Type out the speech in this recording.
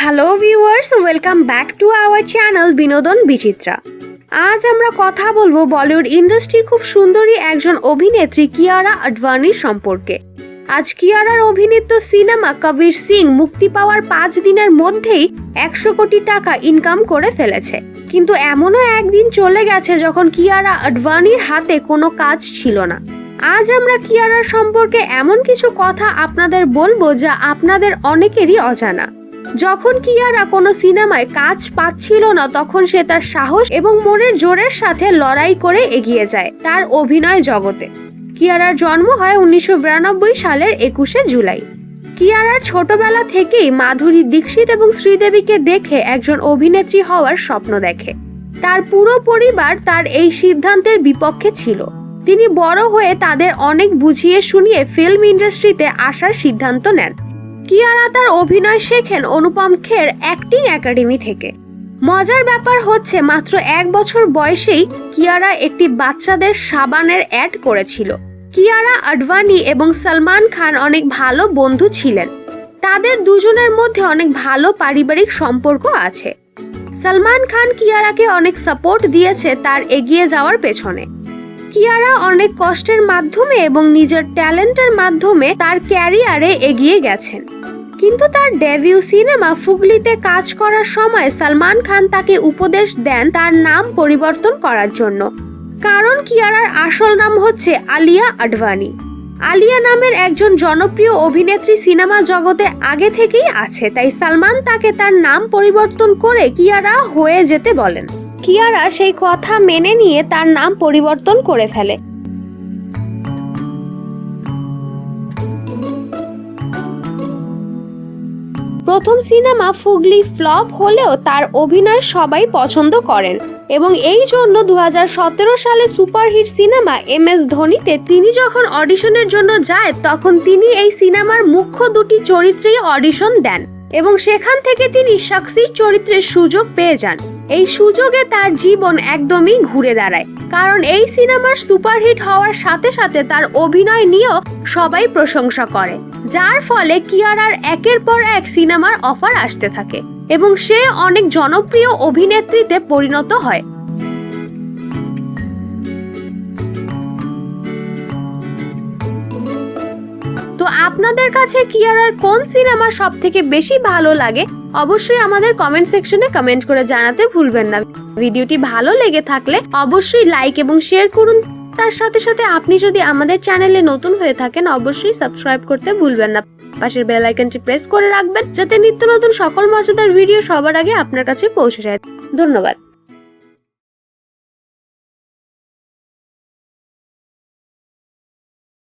Hello viewers welcome back to our channel Binodon Bichitra আজ আমরা কথা বলব বলিউড ইন্ডাস্ট্রির খুব সুন্দরী একজন অভিনেত্রী কিয়ারা আডভানির সম্পর্কে। আজ কিয়ারার অভিনীত সিনেমা কবির সিং মুক্তি পাওয়ার পাঁচ দিনের মধ্যেই একশো কোটি টাকা ইনকাম করে ফেলেছে। কিন্তু এমনও একদিন চলে গেছে যখন কিয়ারা আডভানির হাতে কোনো কাজ ছিল না। আজ আমরা কিয়ারার সম্পর্কে এমন কিছু কথা আপনাদের বলব যা আপনাদের অনেকেরই অজানা। যখন কিয়ারা কোনো সিনেমায় কাজ পাচ্ছিল না, তখন সে তার সাহস এবং মনের জোরের সাথে লড়াই করে এগিয়ে যায় তার অভিনয় জগতে। কিয়ারার জন্ম হয় উনিশশো বিরানব্বই সালের একুশে জুলাই। কিয়ারার ছোটবেলা থেকেই মাধুরী দীক্ষিত এবং শ্রীদেবীকে দেখে একজন অভিনেত্রী হওয়ার স্বপ্ন দেখে। তার পুরো পরিবার তার এই সিদ্ধান্তের বিপক্ষে ছিল। তিনি বড় হয়ে তাদের অনেক বুঝিয়ে শুনিয়ে ফিল্ম ইন্ডাস্ট্রিতে আসার সিদ্ধান্ত নেন। কিয়ারা তার অভিনয় শেখেন অনুপম খের অ্যাক্টিং একাডেমি থেকে। মজার ব্যাপার হচ্ছে মাত্র এক বছর বয়সেই কিয়ারা একটি বাচ্চাদের সাবানের অ্যাড করেছিল। কিয়ারা আডভানি এবং সলমান খান অনেক ভালো বন্ধু ছিলেন। তাদের দুজনের মধ্যে অনেক ভালো পারিবারিক সম্পর্ক আছে। সলমান খান কিয়ারাকে অনেক সাপোর্ট দিয়েছে তার এগিয়ে যাওয়ার পেছনে। কিয়ারা অনেক কষ্টের মাধ্যমে এবং নিজের ট্যালেন্টের মাধ্যমে তার ক্যারিয়ারে এগিয়ে গেছেন। কিন্তু তার ডেবিউ সিনেমা ফুগলিতে কাজ করার সময় সালমান খান তাকে উপদেশ দেন তার নাম পরিবর্তন করার জন্য। কারণ কিয়ারার আসল নাম হচ্ছে আলিয়া আডভানি। আলিয়া নামের একজন জনপ্রিয় অভিনেত্রী সিনেমা জগতে আগে থেকেই আছে, তাই সালমান তাকে তার নাম পরিবর্তন করে কিয়ারা হয়ে যেতে বলেন। কিয়ারা সেই কথা মেনে নিয়ে তার নাম পরিবর্তন করে ফেলে। প্রথম সিনেমা ফুগলি ফ্লপ হলেও তার অভিনয় সবাই পছন্দ করেন এবং এই জন্য দু হাজার সতেরো সালে সুপারহিট সিনেমা এম এস ধোনিতে তিনি যখন অডিশনের জন্য যায়, তখন তিনি এই সিনেমার মুখ্য দুটি চরিত্রেই অডিশন দেন। এবং সেখান থেকে তিনি সাক্ষীর চরিত্রের সুযোগ পেয়ে যান। এই সুযোগে তার জীবন একদমই ঘুরে দাঁড়ায়। কারণ এই সিনেমার সুপারহিট হওয়ার সাথে সাথে তার অভিনয় নিয়েও সবাই প্রশংসা করে, যার ফলে কিয়ারার একের পর এক সিনেমার অফার আসতে থাকে এবং সে অনেক জনপ্রিয় অভিনেত্রীতে পরিণত হয়। আপনাদের কাছে কিয়ারার কোন সিনেমা সব থেকে বেশি ভালো লাগে, অবশ্যই আমাদের কমেন্ট সেকশনে কমেন্ট করে জানাতে ভুলবেন না। ভিডিওটি ভালো লেগে থাকলে অবশ্যই লাইক এবং শেয়ার করুন। তার সাথে সাথে আপনি যদি আমাদের চ্যানেলে নতুন হয়ে থাকেন, অবশ্যই সাবস্ক্রাইব করতে ভুলবেন না। পাশের বেল আইকনটি প্রেস করে রাখবেন, যাতে নিত্য নতুন সকল মজাদার ভিডিও সবার আগে আপনার কাছে পৌঁছে যায়। ধন্যবাদ।